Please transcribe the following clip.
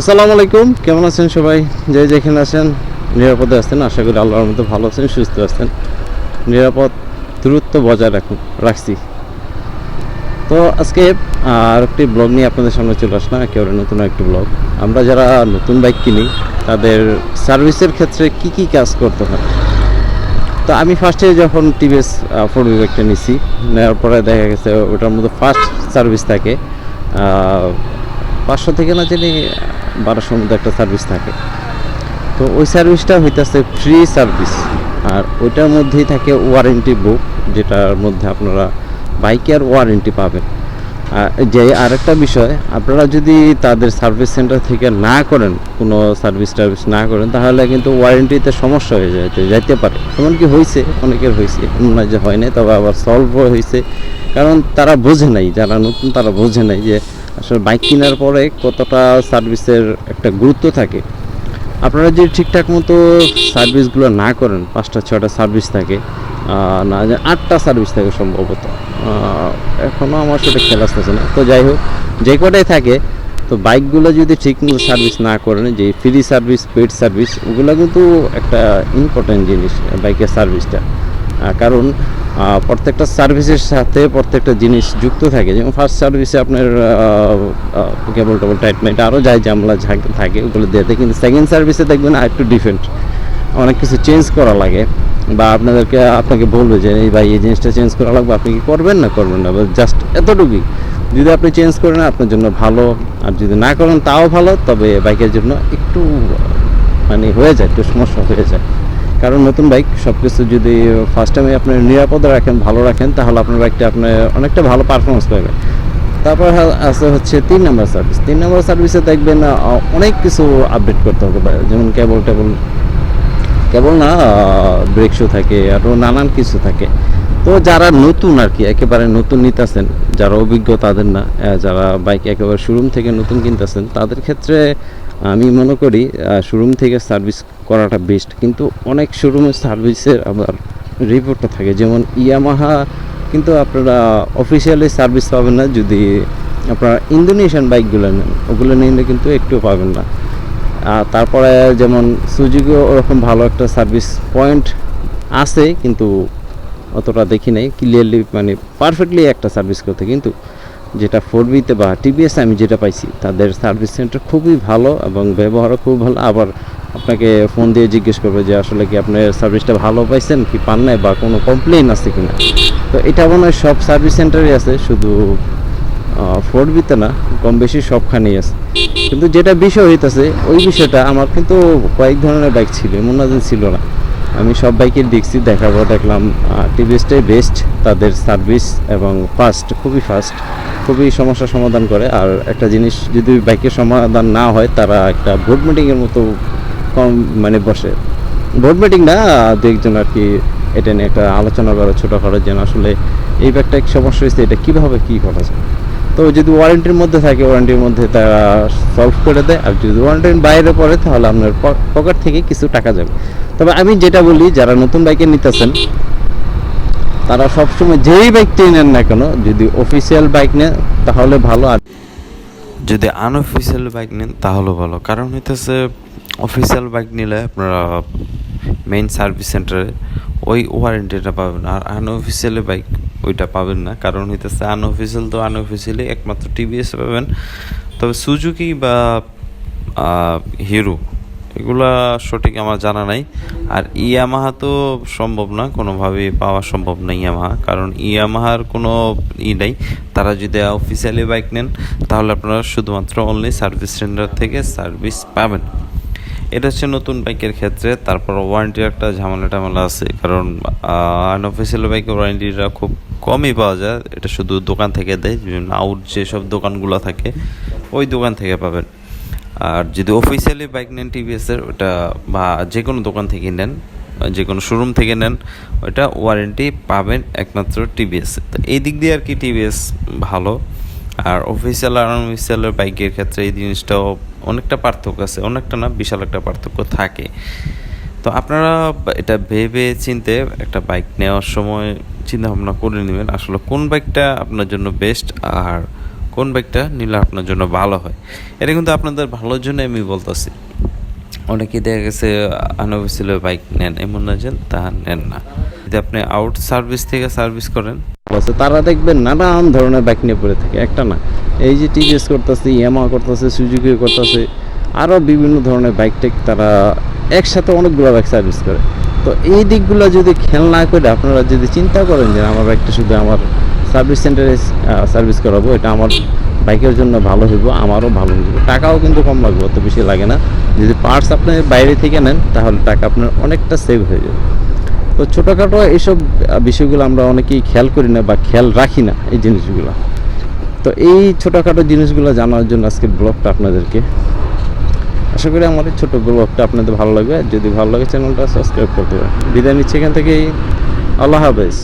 আসসালামু আলাইকুম। কেমন আছেন সবাই? যে যেখানে আছেন, নিরাপদে আছেন। আশা করি আল্লাহর মধ্যে ভালো আছেন, সুস্থ আছেন। নিরাপদ, দূরত্ব বজায় রাখুন রাখছি। তো আজকে আর একটি ব্লগ নিয়ে আপনাদের সামনে চলে আসলাম, একেবারে নতুন একটি ব্লগ। আমরা যারা নতুন বাইক কিনি, তাদের সার্ভিসের ক্ষেত্রে কি কি কাজ করতে হয়? তো আমি ফার্স্টে যখন টিভিএস ফোর বাইকটা নিছি, নেওয়ার পরে দেখা গেছে ওটার মধ্যে ফার্স্ট সার্ভিস থাকে পাঁচশো থেকে না জানি বারোশোর মধ্যে একটা সার্ভিস থাকে। তো ওই সার্ভিসটা হইতেছে ফ্রি সার্ভিস আর ওইটার মধ্যেই থাকে ওয়ারেন্টি বুক যেটার মধ্যে আপনারা বাইকের ওয়ারেন্টি পাবেন। আর যে আরেকটা বিষয়, আপনারা যদি তাদের সার্ভিস সেন্টার থেকে না করেন, কোনো সার্ভিস টার্ভিস না করেন, তাহলে কিন্তু ওয়ারেন্টিতে সমস্যা হয়ে যেতে যাইতে পারে। এমনকি হয়েছে অনেকের হয়েছে নয় যে হয় নাই, তবে আবার সলভ হয়েছে কারণ তারা বোঝে নাই, যারা নতুন, তারা বোঝে নাই যে আসলে বাইক কেনার পরে কতটা সার্ভিসের একটা গুরুত্ব থাকে? আপনারা যদি ঠিকঠাক মতো সার্ভিসগুলো না করেন পাঁচটা ছটা সার্ভিস থাকে না যে আটটা সার্ভিস থাকে সম্ভবত এখনও আমার সেটা খেয়াল আসতেছে না। তো যাই হোক যে কটাই থাকে তো বাইকগুলো যদি ঠিক মতো সার্ভিস না করেন যে ফ্রি সার্ভিস পেড সার্ভিস ওগুলো কিন্তু একটা ইম্পর্টেন্ট জিনিস বাইকের সার্ভিসটা। কারণ প্রত্যেকটা সার্ভিসের সাথে প্রত্যেকটা জিনিস যুক্ত থাকে। যেমন ফার্স্ট সার্ভিসে আপনার কেবল টেবল ট্রিটমেন্ট আরও যাই জামলা থাকে ওগুলো দেয় কিন্তু সেকেন্ড সার্ভিসে দেখবেন আর একটু ডিফারেন্ট অনেক কিছু চেঞ্জ করা লাগে। বা আপনাদেরকে, আপনাকে বলবে যে, এই ভাই, এই জিনিসটা চেঞ্জ করা লাগবে, আপনি কি করবেন না করবেন না? জাস্ট এতটুকুই। যদি আপনি চেঞ্জ করেন, আপনার জন্য ভালো। আর যদি না করেন, তাও ভালো। তবে বাইকের জন্য একটু মানে হয়ে যায়, একটু সমস্যা হয়ে যায়। কারণ নতুন বাইক সব কিছু যদি ফার্স্ট টাইমে আপনি নিরাপদে রাখেন, ভালো রাখেন, তাহলে আপনার বাইকটা আপনার অনেকটা ভালো পারফরমেন্স পাবে তারপর আছে হচ্ছে তিন নম্বর সার্ভিস তিন নম্বর সার্ভিসে দেখবেন অনেক কিছু আপডেট করতে হবে যেমন কেবল টেবল কেবল না ব্রেক শো থাকে আরও নানান কিছু থাকে। তো যারা নতুন আর কি, একেবারে নতুন নিতেছেন, যারা অভিজ্ঞ তাদের না যারা বাইক একেবারে শোরুম থেকে নতুন কিনতেছেন, তাদের ক্ষেত্রে আমি মনে করি শোরুম থেকে সার্ভিস করাটা বেস্ট কিন্তু অনেক শোরুমের সার্ভিসের আবার রিপোর্টটা থাকে। যেমন ইয়ামাহা কিন্তু আপনারা অফিসিয়ালি সার্ভিস পাবেন না যদি আপনারা ইন্দোনেশিয়ান বাইকগুলো নেন। ওগুলো নিলে কিন্তু একটু পাবেন না। তারপরে যেমন সুজুকিও ওরকম ভালো একটা সার্ভিস পয়েন্ট আছে, কিন্তু অতটা দেখি নাই। ক্লিয়ারলি মানে পারফেক্টলি একটা সার্ভিস করতে। কিন্তু যেটা ফোর বিতে বা টিভিএস আমি যেটা পাইছি, তাদের সার্ভিস সেন্টার খুবই ভালো এবং ব্যবহারও খুব ভালো। আবার আপনাকে ফোন দিয়ে জিজ্ঞেস করবে যে আসলে কি আপনার সার্ভিসটা ভালো পাইছেন, কি পান নাই বা কোনো কমপ্লেন আছে কিনা? তো এটা মনে হয় সব সার্ভিস সেন্টারই আছে, শুধু ফোর বিতে না কম বেশি সবখানেই আছে। কিন্তু যেটা বিষয় হইতেছে, ওই বিষয়টা আমার কিন্তু কয়েক ধরনের বাইক ছিল, এমন না ছিল না। আমি সব বাইকের দেখছি পর দেখলাম টিভিএসটাই বেস্ট তাদের সার্ভিস এবং ফাস্ট খুবই ফাস্ট খুবই সমস্যার সমাধান করে। আর একটা জিনিস, যদি বাইকের সমাধান না হয়, তারা একটা বোর্ড মিটিংয়ের মতো কম মানে বসে। বোর্ড মিটিং না, দু একজন আর কি, এটা নিয়ে একটা আলোচনা করে, ছোটো করার জন্য আসলে এই ব্যাগটা এক সমস্যা হয়েছে, এটা কীভাবে কী করা যায়? তো যদি ওয়ারেন্টির মধ্যে থাকে ওয়ারেন্টির মধ্যে তারা সলভ করে দেয়, আর যদি ওয়ারেন্টির বাইরে পড়ে, তাহলে আপনার পকেট থেকে কিছু টাকা যাবে। তবে আমি যেটা বলি, যারা নতুন বাইকে নিতেছেন, তারা সবসময় যেই বাইকটাই নেন না কেন, যদি অফিসিয়াল বাইক নেন, তাহলে ভালো। আর যদি আনঅফিসিয়াল বাইক নেন, তাহলে ভালো। কারণ হইতেছে অফিসিয়াল বাইক নিলে আপনারা মেইন সার্ভিস সেন্টারে ওই ওয়ারেন্টিটা পাবেন, আর আনঅফিসিয়ালি বাইক ওইটা পাবেন না। কারণ হইতেছে আনঅফিসিয়াল তো আনঅফিসিয়ালি একমাত্র টিভিএস পাবেন। তবে সুজুকি বা হিরো এগুলা সঠিক আমার জানা নাই। আর ইয়ামাহা তো সম্ভব না, কোনোভাবেই পাওয়া সম্ভব না ইয়ামাহা। কারণ ইয়ামাহার কোনো ই নেই, তারা যদি অফিসিয়ালি বাইক নেন, তাহলে আপনারা শুধুমাত্র অনলি সার্ভিস সেন্টার থেকে সার্ভিস পাবেন। এটা হচ্ছে নতুন বাইকের ক্ষেত্রে, তারপর ওয়ারেন্টির একটা ঝামেলা টামেলা আছে। কারণ আনঅফিসিয়াল বাইকের ওয়ারেন্টিটা খুব কমই পাওয়া যায়। এটা শুধু দোকান থেকে দেয় বিভিন্ন আউট যেসব দোকানগুলো থাকে, ওই দোকান থেকে পাবেন। আর যদি অফিসিয়ালি বাইক নেন টিভিএসের ওটা বা যে কোনো দোকান থেকে নেন যে কোনো শোরুম থেকে নেন, ওটা ওয়ারেন্টি পাবেন একমাত্র টিভিএস তো এই দিক দিয়ে আর কি টিভিএস ভালো। আর অফিসিয়াল আর আনঅফিসিয়ালের বাইকের ক্ষেত্রে এই জিনিসটাও অনেকটা পার্থক্য আছে, অনেকটা না, বিশাল একটা পার্থক্য থাকে। তো আপনারা এটা ভেবে চিনতে একটা বাইক নেওয়ার সময় চিন্তা ভাবনা করে নেবেন, আসলে কোন বাইকটা আপনার জন্য বেস্ট আর কোন বাইকটা নিলে আপনার জন্য ভালো হয়? এটা কিন্তু আপনাদের ভালোর জন্য আমি বলতেছি। অনেকেই দেখা গেছে আনঅফিসিয়াল বাইক নেন, এমন না যে তা নেন না। যদি আপনি আউট সার্ভিস থেকে সার্ভিস করেন। তারা দেখবেন নানান ধরনের বাইক নিয়ে পড়ে থাকে, একটা না। এই যে টিভিএস করতেছে ইয়ামা করতেছে সুজুকি করতেছে আরও বিভিন্ন ধরনের বাইক টেক তারা একসাথে অনেকগুলো বাইক সার্ভিস করে। তো এই দিকগুলো যদি খেয়াল না করে, আপনারা যদি চিন্তা করেন যে আমার বাইকটা শুধু আমার সার্ভিস সেন্টারে সার্ভিস করাবো, এটা আমার বাইকের জন্য ভালো হইব, আমারও ভালো হইব। টাকাও কিন্তু কম লাগবে, অত বেশি লাগে না। যদি পার্টস আপনি বাইরে থেকে নেন, তাহলে টাকা আপনার অনেকটা সেভ হয়ে যাবে। তো ছোটোখাটো এইসব বিষয়গুলো আমরা অনেকেই খেয়াল করি না বা খেয়াল রাখি না এই জিনিসগুলো। তো এই ছোটোখাটো জিনিসগুলো জানার জন্য আজকের ব্লগটা আপনাদেরকে। আশা করি আমার এই ছোটো ব্লগটা আপনাদের ভালো লাগবে। যদি ভালো লাগে, চ্যানেলটা সাবস্ক্রাইব করতে হবে বিদায় নিচ্ছি এখান থেকেই। আল্লাহ হাফেজ।